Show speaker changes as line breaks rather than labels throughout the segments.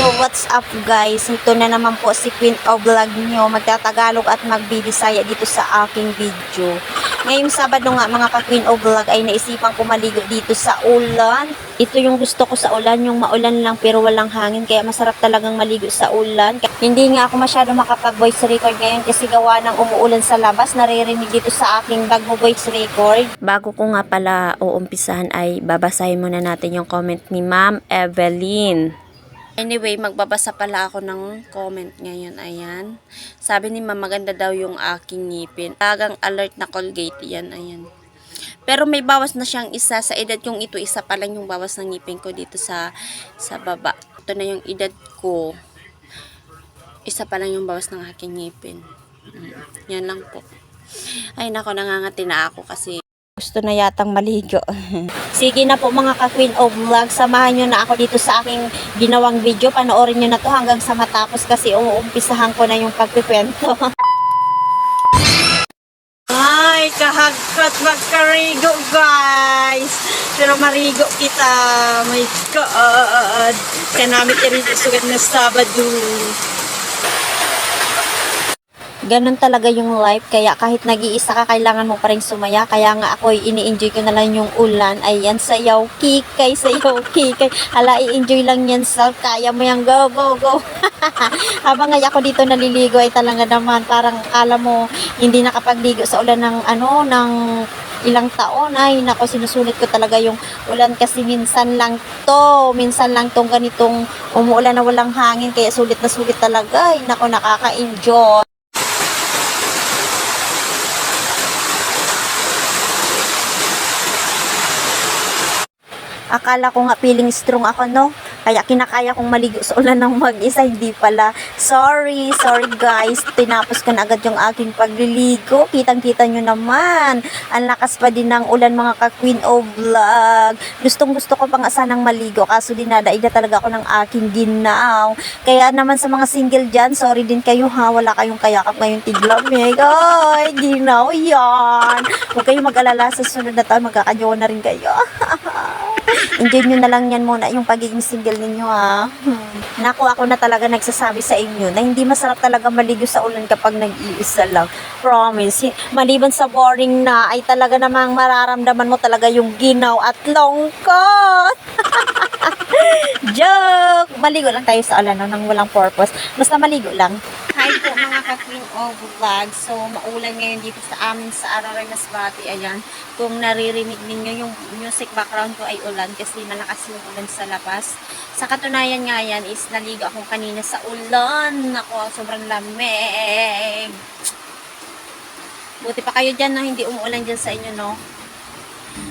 So, what's up guys? Ito na naman po si Queen of Vlog nyo. Magtatagalog at magbibisaya dito sa aking video. Ngayong Sabado nga mga ka-Queen of Vlog ay naisipan ko maligo dito sa ulan. Ito yung gusto ko sa ulan, yung maulan lang pero walang hangin. Kaya masarap talagang maligo sa ulan. Hindi nga ako masyado makapag-voice record ngayon kasi gawa ng umuulan sa labas. Naririnig dito sa aking bag mo voice record. Bago ko nga pala uumpisahan ay babasahin muna natin yung comment ni Ma'am Evelyn. Anyway, magbabasa pala ako ng comment ngayon. Ayan. Sabi ni Ma'am, maganda daw yung aking ngipin. Tagang alert na Colgate yan. Ayan. Pero may bawas na siyang isa sa edad kong ito. Isa pa lang yung bawas ng ngipin ko dito sa sa baba. Ito na yung edad ko. Isa pa lang yung bawas ng aking ngipin. Mm, Yan lang po. Ay nako, nangangati na ako kasi gusto na yatang maligo. Sige na po mga ka-Queen of Vlog, samahan nyo na ako dito sa aking ginawang video. Panoorin nyo na to hanggang sa matapos kasi umuumpisahan ko na yung pagpikwento. Ay, kahagkat magkarigo guys. Pero marigo kita. My God. Kanamit irin sugat na Sabado. Ganon talaga yung life. Kaya kahit nag-iisa ka, kailangan mo pa rin sumaya. Kaya nga ako, ini-enjoy ko na lang yung ulan. Ayan, sayaw, kikay, sayaw, kikay. Hala, i-enjoy lang yan sa kaya mo yan. Go, go, go. Habang nga ako dito naliligo ay talaga naman parang kala mo hindi nakapagligo sa ulan ng ano, ng ilang taon ay nako sinusulit ko talaga yung ulan kasi minsan lang to minsan lang tong ganitong umuulan na walang hangin kaya sulit na sulit talaga ay nako nakaka-enjoy Akala ko nga feeling strong ako, no? Kaya kinakaya kong maligo sa ulan ng mag-isa, hindi pala. Sorry, sorry guys. Tinapos ko na agad yung aking pagliligo. Kitang-kita nyo naman. Ang lakas pa din ng ulan mga ka-queen of vlog. Gustong gusto ko pa nga sanang maligo. Kaso dinadaig na talaga ako ng aking ginaw. Kaya naman sa mga single dyan, sorry din kayo ha. Wala kayong kayakap ngayong tiglamig. Ay, ginaw yan. Huwag kayong mag-alala sa sunod na taon. Magkakajowa na rin kayo. Enjoy nyo na lang yan muna yung pagiging single ninyo ha. Hmm. Naku, ako na talaga nagsasabi sa inyo na hindi masarap talaga maligo sa ulan kapag nag-iisa lang. Promise. Maliban sa boring na ay talaga namang mararamdaman mo talaga yung ginaw at longkot. Joke! Maligo lang tayo sa ulan no, nang walang purpose. Basta maligo lang. Hi po mga ka-Queen of Vlog. So, maulan ngayon dito sa amin sa Araray Masbati. Ayan. Kung naririnig ninyo yung music background ko ay ulan kasi malakas yung ulan sa labas. Sa katunayan nga yan is naligo ako kanina sa ulan. Ako, sobrang lamig. Buti pa kayo dyan na hindi umuulan dyan sa inyo, no?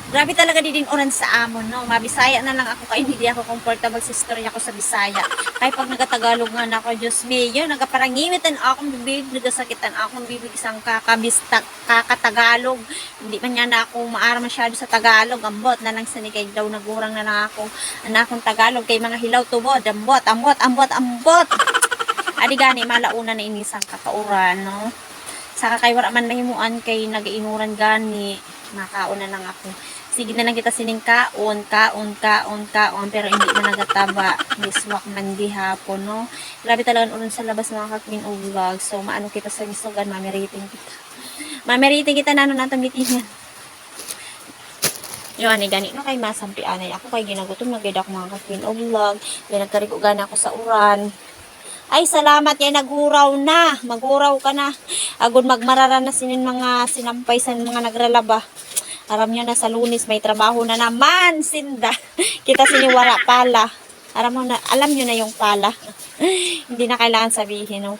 Grabe talaga di din ulan sa amon, no? Mabisaya na lang ako kaya hindi ako comfortable sa istorya ko sa Bisaya. Kahit pag nagatagalog nga na ako, Diyos mayo, nagaparangiwitan akong bibig, nagasakitan akong bibig isang kakabista, kakatagalog. Hindi man niya na ako maara masyado sa Tagalog. Ambot na lang sa nikay daw nagurang na lang ako. Anakong Tagalog kay mga hilaw tubod. Ambot, ambot, ambot, ambot. Adi gani, malauna na inisang kakauran, no? Saka kay wala man mahimuan kay nagainuran gani. Nakauna lang ako. Sige na lang kita sining kaon, kaon, kaon, kaon, pero hindi na nagataba. Miswak man di hapon, no? Grabe talaga ulan sa labas mga ka-queen o vlog. So, maano kita sa isugan, mamiriting kita. Mamiriting kita na ano natang gitingan. Yun, ani gani no kay masampi anay. Ako kay ginagutom na gid ako mga ka-queen o vlog. Kaya nagkarigo gana ako sa uran. Ay, salamat yan, naghuraw na. Maghuraw ka na. Agod magmarara na sinin mga sinampay sa mga nagralaba. Aram nyo na sa lunis, may trabaho na naman, sinda. Kita siniwara pala. Aram mo na, alam nyo na yung pala. Hindi na kailangan sabihin, no?